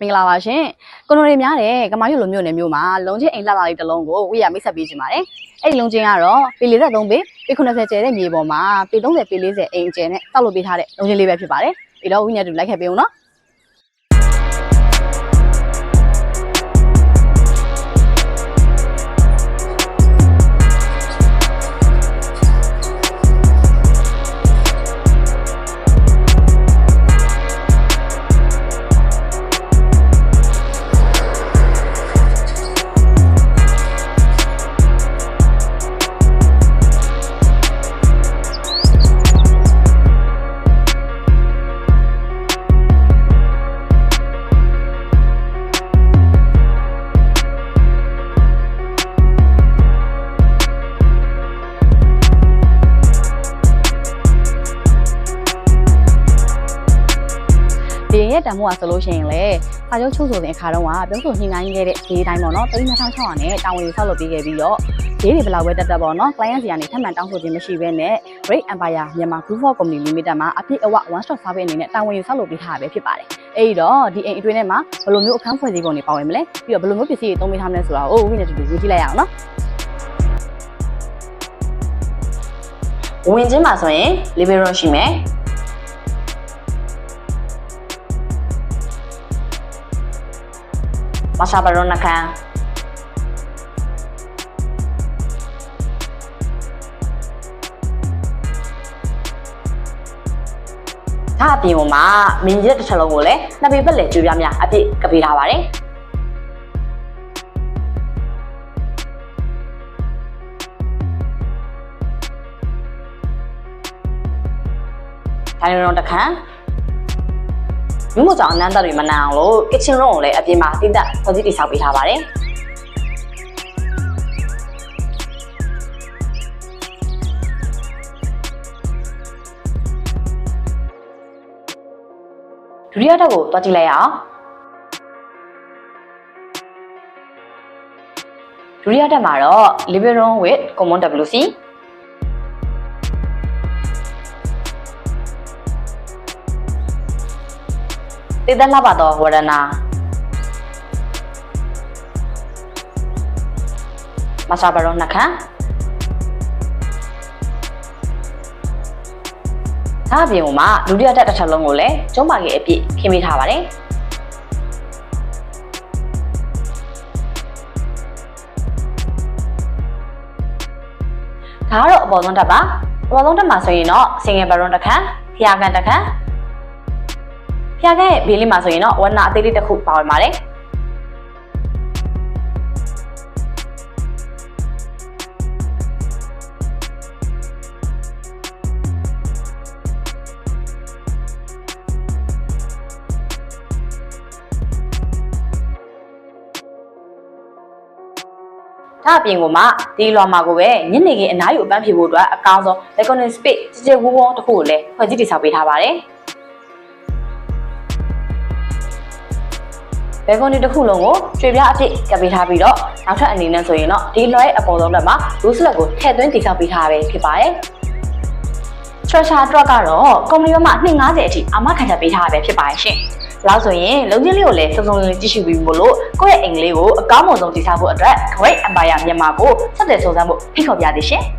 မင်္ဂလာပါရှင်ကိုနိုရီများတဲ့ကမာရွတ်လိုမျိုးနယ်မျိုးမှာလုံချင်းအိမ်လှလာလေးတစ်လုံးကိုဝိရမိတ်ဆက်ပေးခြင်းပါတယ်အဲ့ဒီလုံချင်းကတော့ပေ43ပေပေ80ကျဲတဲ့မြေပေါ်မှာပေ30ပေ40အိမ်ကျဲနဲ့တောက်လုပ်ပေးထားတဲ့လုံချင်းလေးပဲဖြစ်ပါတယ်ပြီးတော့ဝိညာဉ်တူလိုက်ခဲ့ပေးဦးနော် ရင်ရဲ့တန်ဖိုးကဆိုလို့ရှိရင်လေစာချုပ်ချုပ်ဆိုတဲ့အခါတုန်းကပြောဆိုညှိနှိုင်းခဲ့တဲ့ဈေးတိုင်းပေါ့နော်3600နဲ့တာဝန်ယူဆောက်လုပ်ပေးခဲ့ပြီးတော့ဈေးတွေဘယ်လောက်ပဲတက်တက်ပေါ့နော် client စီကနေထပ်မံတောင်းဆိုခြင်းမရှိဘဲနဲ့ Great Empire မြန်မာ Group of Company Limited မှာအပြည့်အဝ one stop service အနေနဲ့တာဝန်ယူဆောက်လုပ်ပေးထားတာပဲဖြစ်ပါတယ်အဲ့ဒီတော့ဒီအိမ်အတွင်းထဲမှာဘယ်လိုမျိုးအခန်းဖွဲ့စည်းပုံတွေပါဝင်မလဲပြီးတော့ဘယ်လိုမျိုးပစ္စည်းတွေသုံးပေးထားမလဲဆိုတာကိုဝိနေတူတူကြည့်လိုက်ရအောင်နော်ဝင်ချင်းမှာဆိုရင် living room ရှိမယ် မဆာဘရောနခန်ဒါအပြင်မှာမင်းကြီးတစ်ချက်လုံးကိုလည်းနှစ်ပေပက်လေကျွေးပြားများအပြည့်ကပေးထားပါတယ်ထိုင်ရုံတစ်ခန်း မြို့မကြောင်အနမ်းသက်တွေမနမ်းအောင်လို့ kitchen room ကိုလည်းအပြင်မှာတိတက်ဖွဲ့စည်းတိဆောက်ပေးထားပါတယ်ဒုတိယတက်ကိုတွားကြည့်လိုက်ရအောင်ဒုတိယတက်မှာတော့ living room with common WC တည်သက်လှပသောဝရဏမဆာဘရောနှခမ်းဒါအပြင်မှာဒုတိယတက်တစ်ချက်လုံးကိုလည်းကျုံးပါကြီးအပြည့်ခင်းပေးထားပါတယ်ဒါကတော့အပေါ်ဆုံးတက်ပါအပေါ်ဆုံးတက်မှာဆိုရင်တော့ single baron တစ်ခမ်းဖျာကန်တစ်ခမ်း ဖျားခဲ့ဘေးလေးမှာဆိုရင်တော့ဝဏအသေးလေးတစ်ခုပါဝင်ပါတယ်ဒါအပြင်ကမှဒီလွာမှာကိုပဲညနေခင်းအနားယူအပန်းဖြေဖို့အတွက်အကောင်းဆုံး balcony space ကြည်ကြဲဝူးဝုန်းတစ်ခုကိုလည်းဖွဲ့စည်းတည်ဆောက်ပေးထားပါတယ် ဘယ်ကွန်ဒီတစ်ခုလုံးကိုကျွေပြားအဖြစ်ကပ်ပေးထားပြီးတော့နောက်ထပ်အနေနဲ့ဆိုရင်တော့ဒီလွှဲအပေါ်ဆုံးလက်မှာ roof slab ကိုထည့်သွင်းတည်ဆောက်ပေးထားပဲဖြစ်ပါတယ်။ Treasure truck ကတော့ကုမ္ပဏီဘက်မှ250အထိအာမခံချက်ပေးထားတာပဲဖြစ်ပါတယ်ရှင်။လောက်ဆိုရင်လုံချင်းလေးကိုလည်းစုံစုံလင်လင်ကြည့်ရှုပြီးမို့လို့ကိုယ့်ရဲ့အိမ်ကလေးကိုအကောင်းမွန်ဆုံးတည်ဆောက်ဖို့အတွက် Great Empire မြန်မာကိုဆက်သွယ်စုံစမ်းဖို့ဖိတ်ခေါ်ပြသေးရှင်။